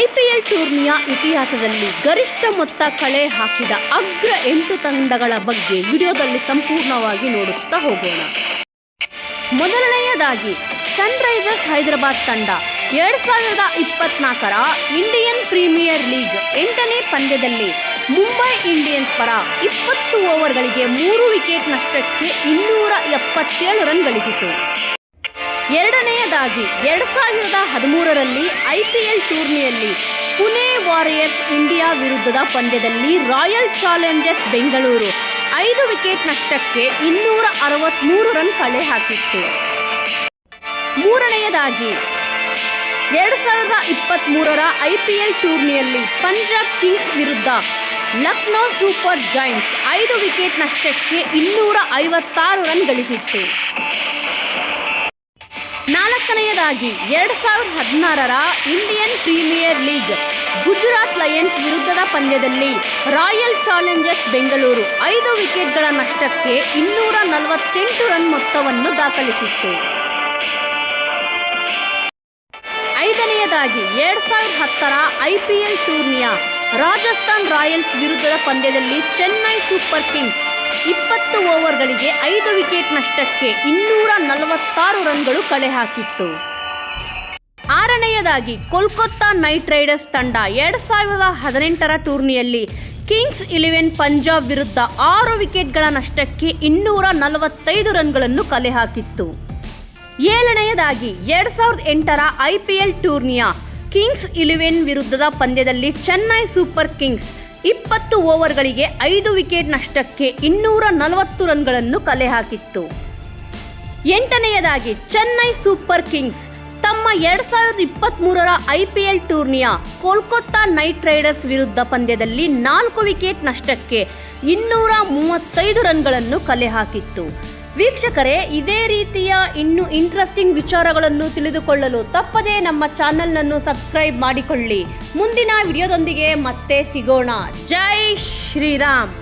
IPL ಟೂರ್ನಿಯ ಇತಿಹಾಸದಲ್ಲಿ ಗರಿಷ್ಠ ಮೊತ್ತ ಕಳೆ ಹಾಕಿದ ಅಗ್ರ ಎಂಟು ತಂಡಗಳ ಬಗ್ಗೆ ವಿಡಿಯೋದಲ್ಲಿ ಸಂಪೂರ್ಣವಾಗಿ ನೋಡುತ್ತಾ ಹೋಗೋಣ. ಮೊದಲನೆಯದಾಗಿ, ಸನ್ರೈಸರ್ಸ್ ಹೈದರಾಬಾದ್ ತಂಡ ಎರಡು ಸಾವಿರದ ಇಪ್ಪತ್ನಾಲ್ಕರ ಇಂಡಿಯನ್ ಪ್ರೀಮಿಯರ್ ಲೀಗ್ ಎಂಟನೇ ಪಂದ್ಯದಲ್ಲಿ ಮುಂಬೈ ಇಂಡಿಯನ್ಸ್ ಪರ ಇಪ್ಪತ್ತು ಓವರ್ಗಳಿಗೆ ಮೂರು ವಿಕೆಟ್ ನಷ್ಟಕ್ಕೆ ಇನ್ನೂರ ಎಪ್ಪತ್ತೇಳು ರನ್ ಗಳಿಸಿತು. ಎರಡನೆಯದಾಗಿ ಎರಡು ಸಾವಿರದ ಹದಿಮೂರರಲ್ಲಿ ಐ ಪಿ ಎಲ್ ಟೂರ್ನಿಯಲ್ಲಿ ಪುಣೆ ವಾರಿಯರ್ಸ್ ಇಂಡಿಯಾ ವಿರುದ್ಧದ ಪಂದ್ಯದಲ್ಲಿ ರಾಯಲ್ ಚಾಲೆಂಜರ್ಸ್ ಬೆಂಗಳೂರು ಐದು ವಿಕೆಟ್ ನಷ್ಟಕ್ಕೆ ಇನ್ನೂರ ಅರವತ್ತ್ಮೂರು ರನ್ ಕಳೆ ಹಾಕಿತ್ತು. ಮೂರನೆಯದಾಗಿ ಎರಡು ಸಾವಿರದ ಇಪ್ಪತ್ತ್ಮೂರರ ಐ ಪಿ ಎಲ್ ಟೂರ್ನಿಯಲ್ಲಿ ಪಂಜಾಬ್ ಕಿಂಗ್ಸ್ ವಿರುದ್ಧ ಲಕ್ನೋ ಸೂಪರ್ ಜೈಂಟ್ಸ್ ಐದು ವಿಕೆಟ್ ನಷ್ಟಕ್ಕೆ ಇನ್ನೂರ ಐವತ್ತಾರು ರನ್ ಗಳಿಸಿತ್ತು. ನಾಲ್ಕನೆಯದಾಗಿ ಎರಡು ಸಾವಿರದ ಹದಿನಾರರ Indian Premier League Gujarat Lions ವಿರುದ್ಧದ ಪಂದ್ಯದಲ್ಲಿ ರಾಯಲ್ ಚಾಲೆಂಜರ್ಸ್ ಬೆಂಗಳೂರು ಐದು ವಿಕೆಟ್ಗಳ ನಷ್ಟಕ್ಕೆ ಇನ್ನೂರ ನಲವತ್ತೆಂಟು ರನ್ ಮೊತ್ತವನ್ನು ದಾಖಲಿಸಿತ್ತು. ಐದನೆಯದಾಗಿ ಎರಡು ಸಾವಿರದ ಹತ್ತರ ಐ ಪಿ ಎಲ್ ಟೂರ್ನಿಯ ರಾಜಸ್ಥಾನ್ ರಾಯಲ್ಸ್ ವಿರುದ್ಧದ ಪಂದ್ಯದಲ್ಲಿ ಚೆನ್ನೈ ಸೂಪರ್ ಕಿಂಗ್ಸ್ ಇಪ್ಪತ್ತು ಓವರ್ಗಳಿಗೆ ಐದು ವಿಕೆಟ್ ನಷ್ಟಕ್ಕೆ ಇನ್ನೂರ ನಲವತ್ತಾರು ರನ್ಗಳು ಕಳೆ ಹಾಕಿತ್ತು. ಆರನೆಯದಾಗಿ ಕೋಲ್ಕತ್ತಾ ನೈಟ್ ರೈಡರ್ಸ್ ತಂಡ ಎರಡ್ ಸಾವಿರದ ಹದಿನೆಂಟರ ಟೂರ್ನಿಯಲ್ಲಿ ಕಿಂಗ್ಸ್ ಇಲೆವೆನ್ ಪಂಜಾಬ್ ವಿರುದ್ಧ ಆರು ವಿಕೆಟ್ಗಳ ನಷ್ಟಕ್ಕೆ ಇನ್ನೂರ ನಲವತ್ತೈದು ರನ್ಗಳನ್ನು ಕಲೆ ಹಾಕಿತ್ತು. ಏಳನೆಯದಾಗಿ ಎರಡ್ ಸಾವಿರದ ಎಂಟರ ಐ ಪಿ ಎಲ್ ಟೂರ್ನಿಯ ಕಿಂಗ್ಸ್ ಇಲೆವೆನ್ ವಿರುದ್ಧದ ಪಂದ್ಯದಲ್ಲಿ ಚೆನ್ನೈ ಸೂಪರ್ ಕಿಂಗ್ಸ್ ಇಪ್ಪತ್ತು ಓವರ್ಗಳಿಗೆ ಐದು ವಿಕೆಟ್ ನಷ್ಟಕ್ಕೆ ಇನ್ನೂರ ನಲವತ್ತು ರನ್ಗಳನ್ನು ಕಲೆ ಹಾಕಿತ್ತು. ಎಂಟನೆಯದಾಗಿ ಚೆನ್ನೈ ಸೂಪರ್ ಕಿಂಗ್ಸ್ ತಮ್ಮ ಎರಡ್ ಸಾವಿರದ ಇಪ್ಪತ್ತ್ಮೂರರ ಐ ಪಿ ಎಲ್ ಟೂರ್ನಿಯ ಕೋಲ್ಕತ್ತಾ ನೈಟ್ ರೈಡರ್ಸ್ ವಿರುದ್ಧ ಪಂದ್ಯದಲ್ಲಿ ನಾಲ್ಕು ವಿಕೆಟ್ ನಷ್ಟಕ್ಕೆ ಇನ್ನೂರ ಮೂವತ್ತೈದು ರನ್ಗಳನ್ನು ಕಲೆ ಹಾಕಿತ್ತು. ವೀಕ್ಷಕರೇ, ಇದೇ ರೀತಿಯ ಇನ್ನು ಇಂಟ್ರೆಸ್ಟಿಂಗ್ ವಿಚಾರಗಳನ್ನು ತಿಳಿದುಕೊಳ್ಳಲು ತಪ್ಪದೇ ನಮ್ಮ ಚಾನಲ್ನನ್ನು ಸಬ್ಸ್ಕ್ರೈಬ್ ಮಾಡಿಕೊಳ್ಳಿ. ಮುಂದಿನ ವಿಡಿಯೋದೊಂದಿಗೆ ಮತ್ತೆ ಸಿಗೋಣ. ಜೈ ಶ್ರೀರಾಮ್.